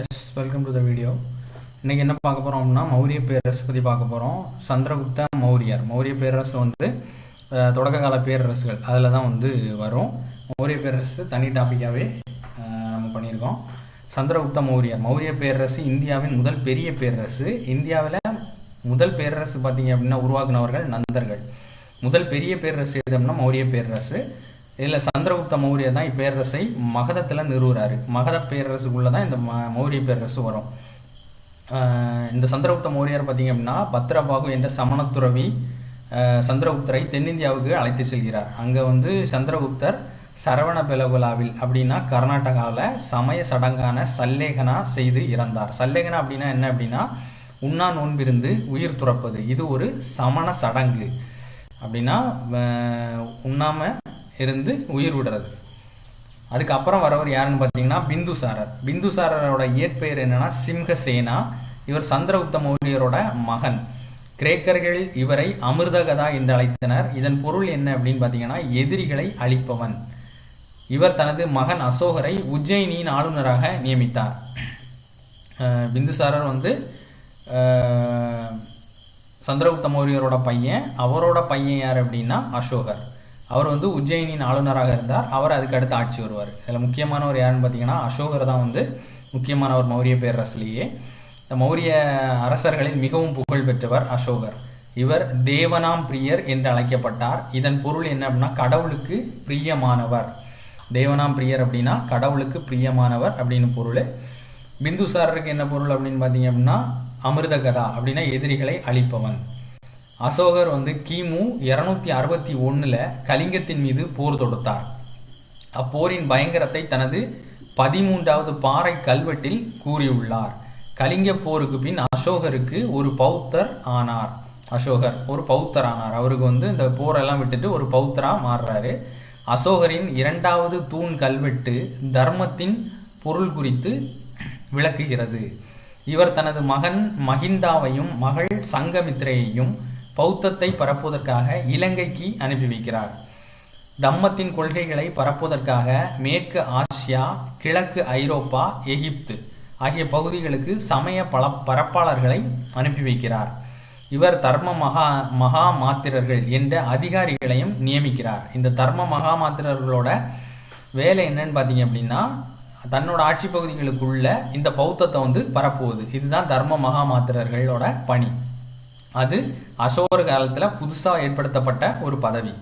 Yes welcome to the video இன்றைக்கி என்ன பார்க்க போகிறோம் அப்படின்னா மௌரிய பேரரசு பற்றி பார்க்க போகிறோம் சந்திரகுப்த மௌரியர். மௌரிய பேரரசு வந்து தொடக்க கால பேரரசுகள். அதில் தான் வந்து வரும். மௌரிய பேரரசு தனி டாப்பிக்காகவே நம்ம பண்ணியிருக்கோம். சந்திரகுப்த மௌரியர். மௌரிய பேரரசு இந்தியாவின் முதல் பெரிய பேரரசு. இந்தியாவில் முதல் பேரரசு பார்த்தீங்க அப்படின்னா உருவாக்குனவர்கள் நந்தர்கள். முதல் பெரிய பேரரசு எது அப்படின்னா மௌரிய பேரரசு. இதில் சந்திரகுப்த மௌரியர் தான் இப்பேரரசை மகதத்தில் நிறுவுறாரு. மகத பேரரசுக்குள்ளே தான் இந்த ம மௌரிய பேரரசு வரும். இந்த சந்திரகுப்த மௌரியர் பார்த்தீங்க அப்படின்னா பத்ரபாகு என்ற சமணத்துறவி சந்திரகுப்தரை தென்னிந்தியாவுக்கு அழைத்து செல்கிறார். அங்கே வந்து சந்திரகுப்தர் சரவண பெலகுலாவில் அப்படின்னா கர்நாடகாவில் சமய சடங்கான சல்லேகனா செய்து இறந்தார். சல்லேகனா அப்படின்னா என்ன அப்படின்னா உண்ணா நோன்பிருந்து உயிர் துறப்பது. இது ஒரு சமண சடங்கு. அப்படின்னா உண்ணாமல் இருந்து உயிர் விடுறது. அதுக்கப்புறம் வரவர் யாருன்னு பார்த்தீங்கன்னா பிந்துசாரர். பிந்துசாரரோட இயற்பெயர் என்னென்னா சிம்ஹசேனா. இவர் சந்திரகுப்த மௌரியரோட மகன். கிரேக்கர்கள் இவரை அமிர்தகதா என்று அழைத்தனர். இதன் பொருள் என்ன அப்படின்னு பார்த்தீங்கன்னா எதிரிகளை அழிப்பவன். இவர் தனது மகன் அசோகரை உஜ்ஜயினியின் ஆளுநராக நியமித்தார். பிந்துசாரர் வந்து சந்திரகுப்த மௌரியரோட பையன். அவரோட பையன் யார் அப்படின்னா அசோகர். அவர் வந்து உஜ்ஜயினின் ஆளுநராக இருந்தார். அவர் அதுக்கு அடுத்து ஆட்சி வருவார். இதில் முக்கியமானவர் யாருன்னு பார்த்தீங்கன்னா அசோகர் தான் வந்து முக்கியமானவர் மௌரிய பேரரசுலேயே. இந்த மௌரிய அரசர்களில் மிகவும் புகழ் பெற்றவர் அசோகர். இவர் தேவனாம் பிரியர் என்று அழைக்கப்பட்டார். இதன் பொருள் என்ன அப்படின்னா கடவுளுக்கு பிரியமானவர். தேவனாம் பிரியர் அப்படின்னா கடவுளுக்கு பிரியமானவர் அப்படின்னு பொருள். பிந்துசாரருக்கு என்ன பொருள் அப்படின்னு பார்த்தீங்க அப்படின்னா அமிர்தகதா அப்படின்னா எதிரிகளை அழிப்பவன். அசோகர் வந்து கிமு இரநூத்தி அறுபத்தி ஒன்றில் கலிங்கத்தின் மீது போர் தொடுத்தார். அப்போரின் பயங்கரத்தை தனது பதிமூன்றாவது பாறை கல்வெட்டில் கூறியுள்ளார். கலிங்க போருக்கு பின் அசோகருக்கு ஒரு பௌத்தர் ஆனார். அசோகர் ஒரு பௌத்தர் ஆனார். அவருக்கு வந்து இந்த போரெல்லாம் விட்டுட்டு ஒரு பௌத்தராக மாறுறாரு. அசோகரின் இரண்டாவது தூண் கல்வெட்டு தர்மத்தின் பொருள் குறித்து விளக்குகிறது. இவர் தனது மகன் மகிந்தாவையும் மகள் சங்கமித்ரையையும் பௌத்தத்தை பரப்புவதற்காக இலங்கைக்கு அனுப்பி வைக்கிறார். தம்மத்தின் கொள்கைகளை பரப்புவதற்காக மேற்கு ஆசியா கிழக்கு ஐரோப்பா எகிப்து ஆகிய பகுதிகளுக்கு சமய பல பரப்பாளர்களை அனுப்பி வைக்கிறார். இவர் தர்ம மகா மகா மாத்திரர்கள் என்ற அதிகாரிகளையும் நியமிக்கிறார். இந்த தர்ம மகா மாத்திரர்களோட வேலை என்னன்னு பார்த்தீங்க அப்படின்னா தன்னோட ஆட்சி பகுதிகளுக்குள்ள இந்த பௌத்தத்தை வந்து பரப்புவது. இதுதான் தர்ம மகா மாத்திரர்களோட பணி. அது அசோகர் காலத்துல புதுசாக ஏற்படுத்தப்பட்ட ஒரு பதவி.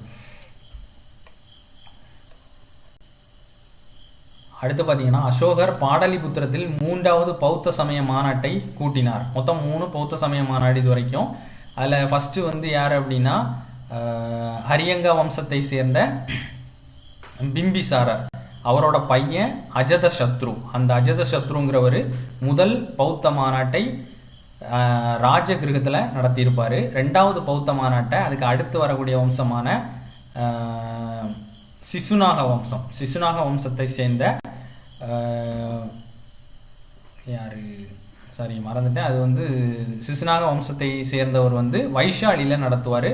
அடுத்து பார்த்தீங்கன்னா அசோகர் பாடலிபுத்திரத்தில் மூன்றாவது பௌத்த சமய மாநாட்டை கூட்டினார். மொத்தம் மூணு பௌத்த சமய மாநாடு இது வரைக்கும். அதில் ஃபஸ்ட்டு வந்து யார் அப்படின்னா ஹரியங்கா ஹரியங்க வம்சத்தை சேர்ந்த பிம்பிசாரர். அவரோட பையன் அஜத சத்ரு அந்த அஜத சத்ருங்கிறவர் முதல் பௌத்த மாநாட்டை ராஜ கிரகத்தில் நடத்தியிருப்பார். ரெண்டாவது பௌத்த மாநாட்டை அதுக்கு அடுத்து வரக்கூடிய வம்சமான சிசுநாக வம்சம். சிசுநாக வம்சத்தை சேர்ந்த யார்? சாரி மறந்துட்டேன். அது வந்து சிசுநாக வம்சத்தை சேர்ந்தவர் வந்து வைஷாலியில் நடத்துவார்.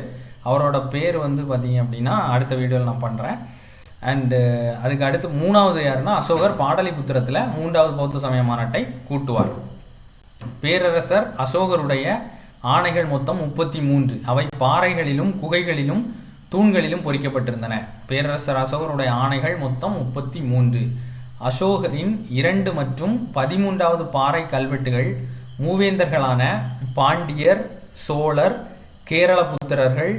அவரோட பேர் வந்து பார்த்தீங்க அப்படின்னா அடுத்த வீடியோவில் நான் பண்ணுறேன் அண்டு அதுக்கு அடுத்து மூணாவது யாருன்னா அசோகர் பாடலிபுத்திரத்தில் மூன்றாவது பௌத்த சமய மாநாட்டை கூட்டுவார். பேரரசர் அசோகருடைய ஆணைகள் மொத்தம் முப்பத்தி மூன்று. அவை பாறைகளிலும் குகைகளிலும் தூண்களிலும் பொறிக்கப்பட்டிருந்தன. பேரரசர் அசோகருடைய ஆணைகள் மொத்தம் முப்பத்தி மூன்று. அசோகரின் இரண்டு மற்றும் பதிமூன்றாவது பாறை கல்வெட்டுகள் மூவேந்தர்களான பாண்டியர் சோழர் கேரளபுத்திரர்கள்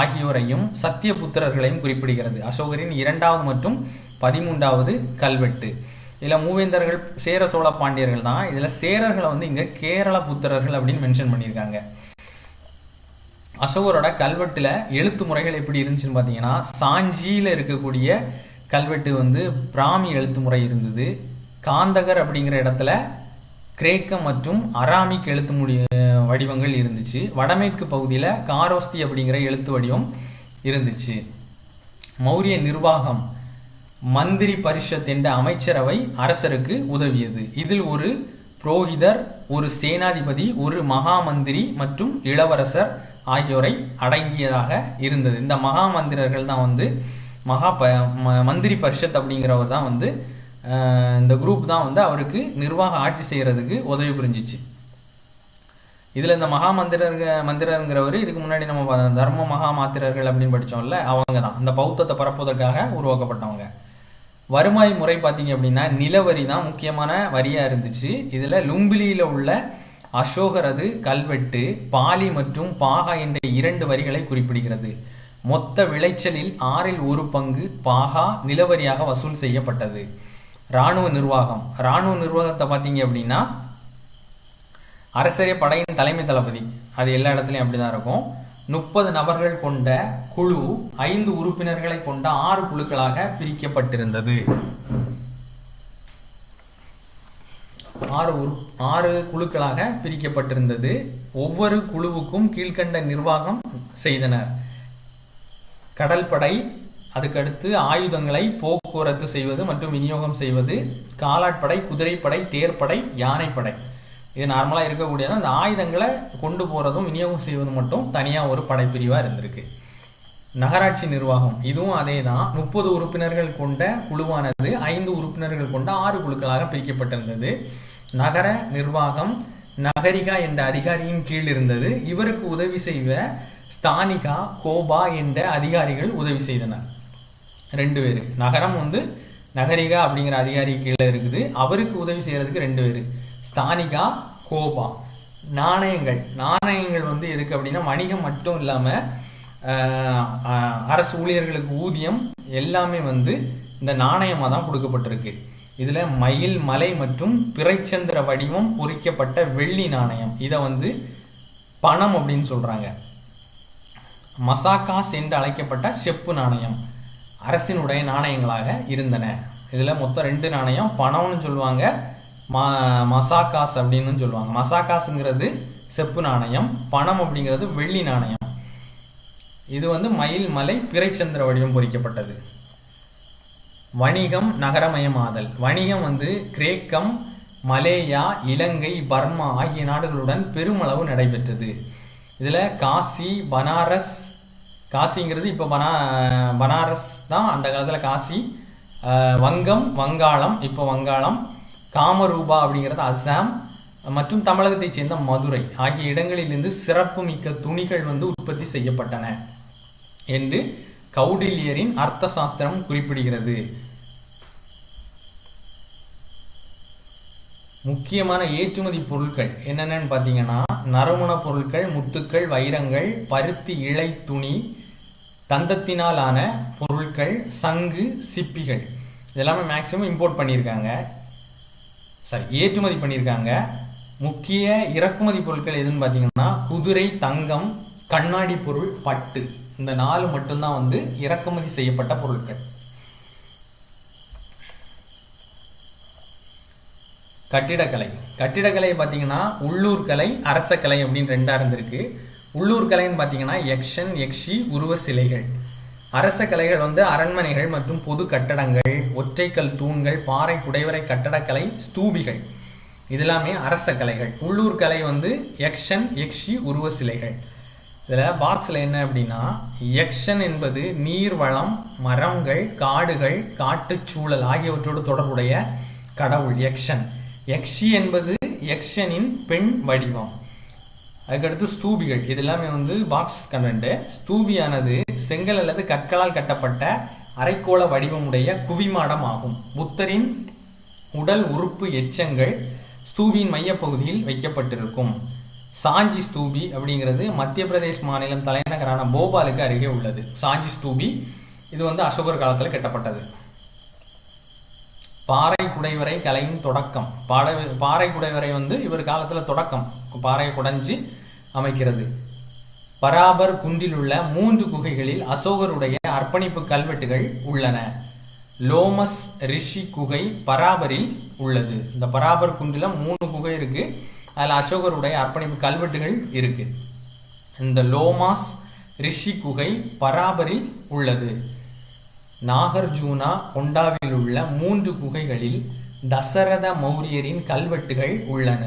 ஆகியோரையும் சத்தியபுத்திரர்களையும் குறிப்பிடுகிறது. அசோகரின் இரண்டாவது மற்றும் பதிமூன்றாவது கல்வெட்டு. இதில் மூவேந்தர்கள் சேர சோழ பாண்டியர்கள் தான். இதில் சேரர்களை வந்து இங்கே கேரள புத்திரர்கள் அப்படின்னு மென்ஷன் பண்ணியிருக்காங்க. அசோகரோட கல்வெட்டில் எழுத்து முறைகள் எப்படி இருந்துச்சுன்னு பார்த்தீங்கன்னா சாஞ்சியில் இருக்கக்கூடிய கல்வெட்டு வந்து பிராமி எழுத்து முறை இருந்தது. காந்தகர் அப்படிங்கிற இடத்துல கிரேக்க மற்றும் அராமிக் எழுத்து முடி வடிவங்கள் இருந்துச்சு. வடமேற்கு பகுதியில் காரோஸ்தி அப்படிங்கிற எழுத்து வடிவம் இருந்துச்சு. மௌரிய நிர்வாகம் மந்திரி பரிஷத் என்ற அமைச்சரவை அரசருக்கு உதவியது. இதில் ஒரு புரோகிதர் ஒரு சேனாதிபதி ஒரு மகா மந்திரி மற்றும் இளவரசர் ஆகியோரை அடங்கியதாக இருந்தது. இந்த மகா மந்திரர்கள் தான் வந்து மகா ப ம- மந்திரி பரிஷத் அப்படிங்கிறவர் தான் வந்து இந்த குரூப் தான் வந்து அவருக்கு நிர்வாக ஆட்சி செய்கிறதுக்கு உதவி புரிஞ்சிச்சு. இதில் இந்த மகா மந்திரர்க மந்திரங்கிறவர் இதுக்கு முன்னாடி நம்ம தர்ம மகா மாத்திரர்கள் அப்படின்னு படித்தோம்ல அவங்க தான் இந்த பௌத்தத்தை பரப்புவதற்காக உருவாக்கப்பட்டவங்க. வருமாய் முறை பார்த்தீங்க அப்படின்னா நிலவரி தான் முக்கியமான வரியாக இருந்துச்சு. இதில் லும்பிலியில் உள்ள அசோகரது கல்வெட்டு பாலி மற்றும் பாகா என்ற இரண்டு வரிகளை குறிப்பிடுகிறது. மொத்த விளைச்சலில் ஆறில் ஒரு பங்கு பாகா நிலவரியாக வசூல் செய்யப்பட்டது. இராணுவ நிர்வாகம். இராணுவ நிர்வாகத்தை பார்த்தீங்க அப்படின்னா அரசரே படையின் தலைமை தளபதி. அது எல்லா இடத்துலையும் அப்படிதான் இருக்கும். முப்பது நபர்கள் கொண்ட குழு ஐந்து உறுப்பினர்களை கொண்ட ஆறு குழுக்களாக பிரிக்கப்பட்டிருந்தது. ஆறு ஆறு குழுக்களாக பிரிக்கப்பட்டிருந்தது. ஒவ்வொரு குழுவுக்கும் கீழ்க்கண்ட நிர்வாகம் செய்தனர். கடற்படை அதுக்கடுத்து ஆயுதங்களை போக்குவரத்து செய்வது மற்றும் விநியோகம் செய்வது காலாட்படை குதிரைப்படை தேர்ப்படை யானைப்படை. இது நார்மலாக இருக்கக்கூடியது அந்த ஆயுதங்களை கொண்டு போகிறதும் விநியோகம் செய்வதும் மட்டும் தனியாக ஒரு படைப்பிரிவாக இருந்திருக்கு. நகராட்சி நிர்வாகம் இதுவும் அதே தான் முப்பது உறுப்பினர்கள் கொண்ட குழுவானது ஐந்து உறுப்பினர்கள் கொண்ட ஆறு குழுக்களாக பிரிக்கப்பட்டிருந்தது. நகர நிர்வாகம் நகரிகா என்ற அதிகாரியின் கீழ் இருந்தது. இவருக்கு உதவி செய்வ ஸ்தானிகா கோபா என்ற அதிகாரிகள் உதவி செய்தனர். ரெண்டு பேர். நகரம் வந்து நகரிகா அப்படிங்கிற அதிகாரி கீழே இருக்குது. அவருக்கு உதவி செய்கிறதுக்கு ரெண்டு பேர். ஸ்தானிகா கோபா நாணயங்கள். நாணயங்கள் வந்து எதுக்கு அப்படின்னா வணிகம் மட்டும் இல்லாமல் அரசு ஊழியர்களுக்கு ஊதியம் எல்லாமே வந்து இந்த நாணயமாக தான் கொடுக்கப்பட்டிருக்கு. இதில் மயில் மலை மற்றும் பிறைச்சந்திர வடிவம் பொறிக்கப்பட்ட வெள்ளி நாணயம். இதை வந்து பணம் அப்படின்னு சொல்கிறாங்க மசாக்காஸ் என்று அழைக்கப்பட்ட செப்பு நாணயம் அரசினுடைய நாணயங்களாக இருந்தன. இதில் மொத்தம் ரெண்டு நாணயம் பணம்னு சொல்லுவாங்க. மா மசாக்காஸ் அப்படின்னு சொல்லுவாங்க. மசாக்காஸுங்கிறது செப்பு நாணயம் பணம் அப்படிங்கிறது வெள்ளி நாணயம். இது வந்து மயில் மலை பிறைச்சந்திர வடிவம் பொறிக்கப்பட்டது. வணிகம் நகரமயமாதல். வணிகம் வந்து கிரேக்கம் மலேயா இலங்கை பர்மா ஆகிய நாடுகளுடன் பெருமளவு நடைபெற்றது. இதில் காசி பனாரஸ் காசிங்கிறது இப்போ பனா பனாரஸ் தான் அந்த காலத்தில் காசி. வங்கம் வங்காளம் இப்போ வங்காளம். காமரூபா அப்படிங்கிறது அஸ்ஸாம் மற்றும் தமிழகத்தைச் சேர்ந்த மதுரை ஆகிய இடங்களிலிருந்து சிறப்புமிக்க துணிகள் வந்து உற்பத்தி செய்யப்பட்டன என்று கௌடில்யரின் அர்த்த சாஸ்திரம் குறிப்பிடுகிறது. முக்கியமான ஏற்றுமதி பொருட்கள் என்னென்னு பார்த்தீங்கன்னா நறுமண பொருட்கள் முத்துக்கள் வைரங்கள் பருத்தி இழை துணி தந்தத்தினாலான பொருட்கள் சங்கு சிப்பிகள். இதெல்லாமே மேக்சிமம் இம்போர்ட் பண்ணியிருக்காங்க. சாரி ஏற்றுமதி பண்ணியிருக்காங்க. முக்கிய இறக்குமதி பொருட்கள் எதுன்னு பார்த்தீங்கன்னா குதிரை தங்கம் கண்ணாடி பொருள் பட்டு. இந்த நாலு மட்டும்தான் வந்து இறக்குமதி செய்யப்பட்ட பொருட்கள். கட்டிடக்கலை. கட்டிடக்கலை பார்த்தீங்கன்னா உள்ளூர் கலை அரச கலை அப்படின்னு ரெண்டாக இருந்திருக்கு. உள்ளூர் கலைன்னு பார்த்தீங்கன்னா எக்ஷன் எக்ஷி உருவ சிலைகள். அரச கலைகள் வந்து அரண்மனைகள் மற்றும் பொது கட்டடங்கள் ஒற்றைக்கல் தூண்கள் பாறை குடைவரை கட்டடக்கலை ஸ்தூபிகள். இதெல்லாமே அரச கலைகள். உள்ளூர் கலை வந்து எக்ஷன் யக்ஷி உருவ சிலைகள். இதில் பாக்ஸில் என்ன அப்படின்னா யக்ஷன் என்பது நீர்வளம் மரங்கள் காடுகள் காட்டுச்சூழல் ஆகியவற்றோடு தொடர்புடைய கடவுள் யக்ஷன். யக்ஷி என்பது யக்ஷனின் பெண் வடிவம். அதுக்கடுத்து ஸ்தூபிகள். இது எல்லாமே வந்து பாக்ஸ் கண்டென்ட் ஸ்தூபியானது செங்கல் அல்லது கற்களால் கட்டப்பட்ட அரைக்கோள வடிவமுடைய குவிமாடம் ஆகும் புத்தரின் உடல் உறுப்பு எச்சங்கள் ஸ்தூபியின் மையப்பகுதியில் வைக்கப்பட்டிருக்கும். சாஞ்சி ஸ்தூபி அப்படிங்கிறது மத்திய பிரதேஷ் மாநிலம் தலைநகரான போபாலுக்கு அருகே உள்ளது. சாஞ்சி ஸ்தூபி இது வந்து அசோகர் காலத்தில் கட்டப்பட்டது. பாறை குடைவரை கலையின் தொடக்கம். பாட பாறை குடைவரை வந்து இவர் காலத்தில் தொடக்கம். பாறையை குடைஞ்சி அமைக்கிறது. பராபர் குன்றில் உள்ள மூன்று குகைகளில் அசோகருடைய அர்ப்பணிப்பு கல்வெட்டுகள் உள்ளன. லோமஸ் ரிஷி குகை பராபரில் உள்ளது. இந்த பராபர் குன்றில் மூணு குகை இருக்கு. அதில் அசோகருடைய அர்ப்பணிப்பு கல்வெட்டுகள் இருக்கு. இந்த லோமாஸ் ரிஷி குகை பராபரில் உள்ளது. நாகர்ஜூனா கொண்டாவில் உள்ள மூன்று குகைகளில் தசரத மௌரியரின் கல்வெட்டுகள் உள்ளன.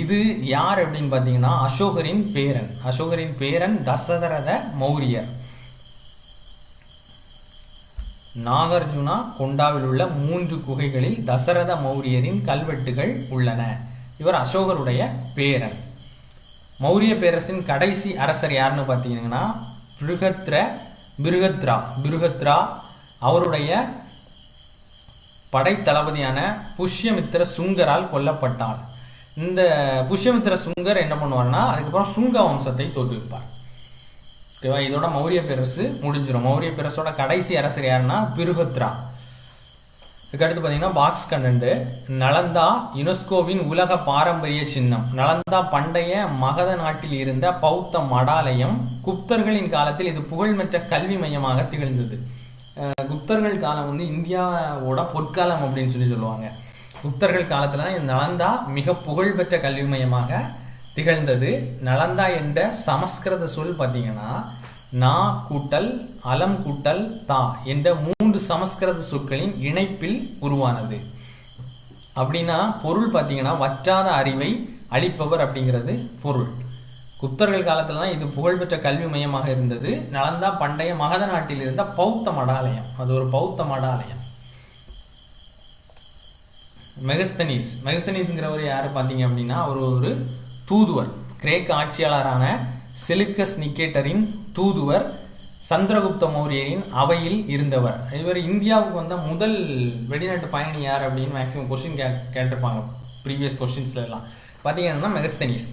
இது யார் அப்படின்னு பார்த்தீங்கன்னா அசோகரின் பேரன். அசோகரின் பேரன் தசரத மௌரியர். நாகார்ஜுனா கொண்டாவில் உள்ள மூன்று குகைகளில் தசரத மௌரியரின் கல்வெட்டுகள் உள்ளன. இவர் அசோகருடைய பேரன். மௌரிய பேரரசின் கடைசி அரசர் யாருன்னு பார்த்தீங்கன்னா பிருகத்ர பிருகத்ரா. பிருகத்ரா அவருடைய படைத்தளபதியான புஷ்யமித்திர சுங்கரால் கொல்லப்பட்டார் இந்த புஷ்யமித்திர சுங்கர் என்ன பண்ணுவார்னா அதுக்கப்புறம் சுங்க வம்சத்தை தோற்றுவிப்பார். ஓகேவா? இதோட மௌரிய பேரரசு முடிஞ்சிடும் மௌரிய பேரரசோட கடைசி அரசர் யாருன்னா பிருகத்ரா இதுக்கடுத்து பார்த்தீங்கன்னா பாக்ஸ் கண்டன்ட் நலந்தா யுனெஸ்கோவின் உலக பாரம்பரிய சின்னம். நலந்தா பண்டைய மகத நாட்டில் இருந்த பௌத்த மடாலயம் குப்தர்களின் காலத்தில் இது புகழ்பெற்ற கல்வி மையமாக திகழ்ந்தது. குப்தர்கள் காலம் வந்து இந்தியாவோட பொற்காலம் அப்படின்னு சொல்லி சொல்லுவாங்க. குப்தர்கள் காலத்தில் தான் நலந்தா மிக புகழ்பெற்ற கல்வி மையமாக திகழ்ந்தது. நலந்தா என்ற சமஸ்கிருத சொல் பார்த்தீங்கன்னா நா கூட்டல் அலம் கூட்டல் தா என்ற மூன்று சமஸ்கிருத சொற்களின் இணைப்பில் உருவானது. அப்படின்னா பொருள் பார்த்தீங்கன்னா வற்றாத அறிவை அளிப்பவர் அப்படிங்கிறது பொருள். குப்தர்கள் காலத்தில் தான் இது புகழ்பெற்ற கல்வி மையமாக இருந்தது. நலந்தா பண்டைய மகத நாட்டில் இருந்த பௌத்த மடாலயம். அது ஒரு பௌத்த மடாலயம். மெகஸ்தனீஸ். மெகஸ்தனிஸ்ங்கிறவர் யாரு பார்த்தீங்க அப்படின்னா அவர் ஒரு தூதுவர். கிரேக்க ஆட்சியாளரான செலுக்கஸ் நிக்கேட்டரின் தூதுவர் சந்திரகுப்த மௌரியரின் அவையில் இருந்தவர். இவர் இந்தியாவுக்கு வந்த முதல் வெளிநாட்டு பயணி யார் அப்படின்னு மேக்ஸிமம் கொஸ்டின் கே கேட்டிருப்பாங்க ப்ரீவியஸ் கொஸ்டின்ஸ்ல எல்லாம். பார்த்தீங்கன்னா மெகஸ்தனீஸ்.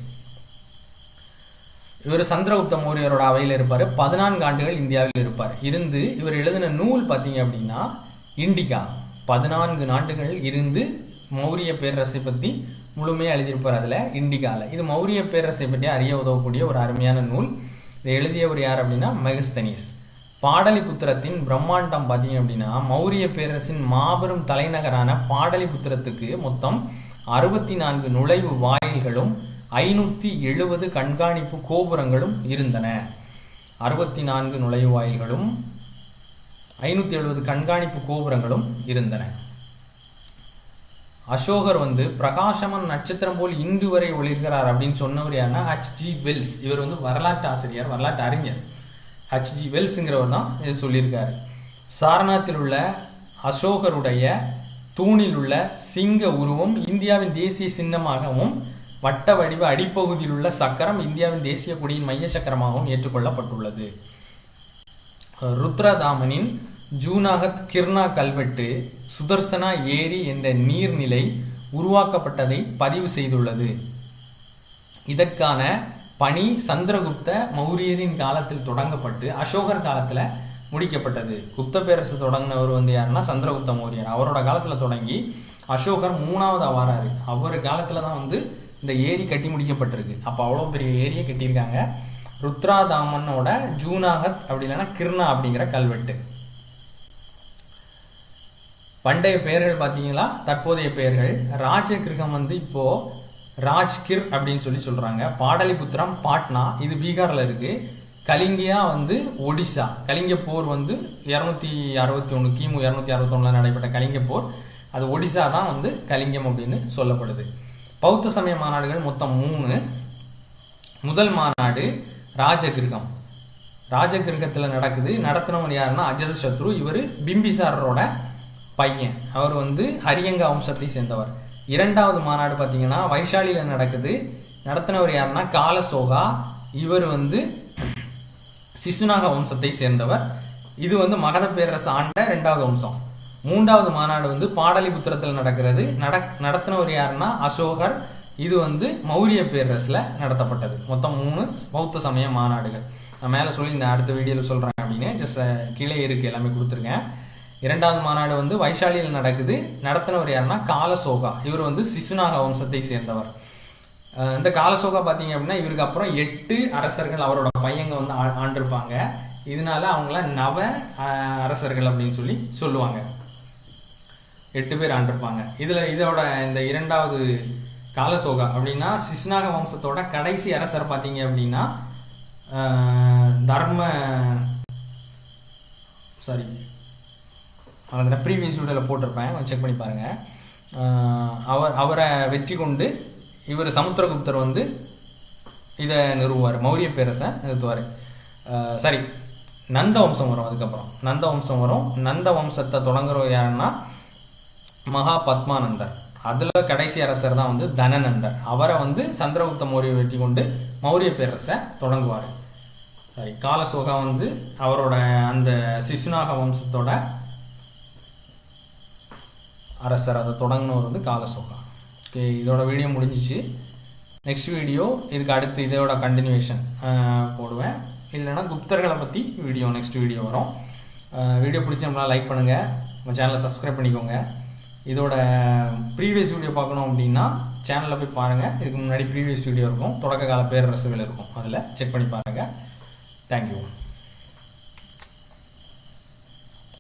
இவர் சந்திரகுப்த மௌரியரோட அவையில் இருப்பார். பதினான்கு ஆண்டுகள் இந்தியாவில் இருப்பார். இருந்து இவர் எழுதின நூல் பார்த்தீங்க அப்படின்னா இண்டிகா. பதினான்கு நாடுகள் இருந்து மௌரிய பேரரசை பற்றி முழுமையாக எழுதியிருப்பார் அதில் இண்டிகாவில் இது மௌரிய பேரரசை பற்றி அறிய உதவக்கூடிய ஒரு அருமையான நூல். இதை எழுதியவர் யார் அப்படின்னா மெகஸ்தனீஸ். பாடலிபுத்திரத்தின் பிரம்மாண்டம் பார்த்தீங்க அப்படின்னா மௌரிய பேரரசின் மாபெரும் தலைநகரான பாடலிபுத்திரத்துக்கு மொத்தம் அறுபத்தி நான்கு நுழைவு வாயில்களும் ஐநூற்றி எழுபது கண்காணிப்பு கோபுரங்களும் இருந்தன. அறுபத்தி நான்கு நுழைவாயில்களும் ஐநூற்றி எழுபது கண்காணிப்பு கோபுரங்களும் இருந்தன. அசோகர் வந்து பிரகாசமன் நட்சத்திரம் போல் இன்று வரை ஒளிர்கிறார் அப்படின்னு சொன்னவர் யாருன்னா ஹச் ஜி வெல்ஸ் இவர் வந்து வரலாற்று ஆசிரியர் வரலாற்று அறிஞர். ஹச் ஜி வெல்ஸுங்கிறவர் தான் இது சொல்லியிருக்காரு. சாரநாத்தில் உள்ள அசோகருடைய தூணில் உள்ள சிங்க உருவம் இந்தியாவின் தேசிய சின்னமாகவும் வட்ட வடிவ அடிப்பகுதியில் உள்ள சக்கரம் இந்தியாவின் தேசிய கொடியின் மைய சக்கரமாகவும் ஏற்றுக்கொள்ளப்பட்டுள்ளது. ருத்ரதாமனின் ஜூனாகத் கிர்னா கல்வெட்டு சுதர்சனா ஏரி என்ற நீர்நிலை உருவாக்கப்பட்டதை பதிவு செய்துள்ளது. இதற்கான பணி சந்திரகுப்த மௌரியரின் காலத்தில் தொடங்கப்பட்டு அசோகர் காலத்தில் முடிக்கப்பட்டது. குப்த பேரரசு தொடங்கினவர் வந்து யாருன்னா சந்திரகுப்த மௌரியர். அவரோட காலத்தில் தொடங்கி அசோகர் மூணாவது வாராரு அவர் காலத்தில் தான் வந்து இந்த ஏரி கட்டி முடிக்கப்பட்டிருக்கு. அப்போ அவ்வளோ பெரிய ஏரியை கட்டியிருக்காங்க. ருத்ராதாமனோட ஜூனாகத் அப்படி இல்லைன்னா கிருணா அப்படிங்கிற கல்வெட்டு. பண்டைய பெயர்கள் பார்த்தீங்களா தற்போதைய பெயர்கள். ராஜகிருகம் வந்து இப்போ ராஜ்கிர் அப்படின்னு சொல்லி சொல்றாங்க. பாடலிபுத்திரம் பாட்னா இது பீகார்ல இருக்கு. கலிங்கியா வந்து ஒடிசா. கலிங்க போர் வந்து இரநூத்தி அறுபத்தி ஒன்று கிமு இரநூத்தி அறுபத்தொன்னுல நடைபெற்ற கலிங்க போர். அது ஒடிசா தான் வந்து கலிங்கம் அப்படின்னு சொல்லப்படுது. பௌத்த சமய மாநாடுகள் மொத்தம் மூணு. முதல் மாநாடு ராஜகிருகம் ராஜகிருகத்தில் நடக்குது. நடத்தினவர் யாருன்னா அஜத சத்ரு இவர் பிம்பிசாரரோட பையன். அவர் வந்து ஹரியங்க வம்சத்தை சேர்ந்தவர். இரண்டாவது மாநாடு பார்த்தீங்கன்னா வைஷாலியில் நடக்குது. நடத்தினவர் யாருன்னா காலசோகா. இவர் வந்து சிசுநாக வம்சத்தை சேர்ந்தவர். இது வந்து மகத பேரரசு ஆண்ட ரெண்டாவது வம்சம். மூன்றாவது மாநாடு வந்து பாடலிபுத்திரத்தில் நடக்கிறது. நட நடத்தினவர் யாருன்னா அசோகர். இது வந்து மௌரிய பேரரசில் நடத்தப்பட்டது. மொத்தம் மூணு பௌத்த சமய மாநாடுகள். நான் மேலே சொல்லி இந்த அடுத்த வீடியோவில் சொல்கிறேன் அப்படின்னு. ஜஸ்ட் கீழே இருக்கு. எல்லாமே கொடுத்துருக்கேன். இரண்டாவது மாநாடு வந்து வைஷாலியில் நடக்குது. நடத்தினவர் யாருன்னா காலசோகா. இவர் வந்து சிசுநாக வம்சத்தை சேர்ந்தவர். இந்த காலசோகா பார்த்தீங்க அப்படின்னா இவருக்கு அப்புறம் எட்டு அரசர்கள் அவரோட பையங்க வந்து ஆ- ஆண்டிருப்பாங்க. இதனால அவங்கள நவ அரசர்கள் அப்படின்னு சொல்லி சொல்லுவாங்க. எட்டு பேர் ஆண்டிருப்பாங்க. இதில் இதோட இந்த இரண்டாவது காலசோகா அப்படின்னா சிஸ்நாக வம்சத்தோட கடைசி அரசர் பார்த்தீங்க அப்படின்னா தர்ம சாரி அந்த ப்ரீவியஸ் வீடியோவில் போட்டிருப்பேன். செக் பண்ணி பாருங்கள் அவர் அவரை வெற்றி கொண்டு இவர் சமுத்திரகுப்தர் வந்து இதை நிறுவுவார். மௌரிய பேரரசை நிறுத்துவார். சாரி நந்த வம்சம் வரும் அதுக்கப்புறம். நந்த வம்சம் வரும். நந்த வம்சத்தை தொடங்குறவர் யாருன்னா மகா பத்மானந்தர். அதில் கடைசி அரசர் தான் வந்து தனநந்தர். அவரை வந்து சந்திரகுப்த மௌரிய வெற்றி கொண்டு மௌரிய பேரரசை தொடங்குவார். சாரி காலசோகா வந்து அவரோட அந்த சிசுநாக வம்சத்தோட அரசர் அதை தொடங்கினவர் வந்து காலசோகா ஓகே இதோட வீடியோ முடிஞ்சிச்சு. நெக்ஸ்ட் வீடியோ இதுக்கு அடுத்து இதோட கண்டினியூஷன் போடுவேன். இல்லைன்னா குப்தர்களை பற்றி வீடியோ நெக்ஸ்ட் வீடியோ வரும். வீடியோ பிடிச்சோம்னா லைக் பண்ணுங்கள் உங்கள் சேனலை சப்ஸ்கிரைப் பண்ணிக்கோங்க. இதோட ப்ரீவியஸ் வீடியோ பார்க்கணும் அப்படின்னா சேனலில் போய் பாருங்கள் இதுக்கு முன்னாடி ப்ரீவியஸ் வீடியோ இருக்கும். தொடக்க கால பேரரசுகள் இருக்கும். அதில் செக் பண்ணி பாருங்கள் தேங்க்யூ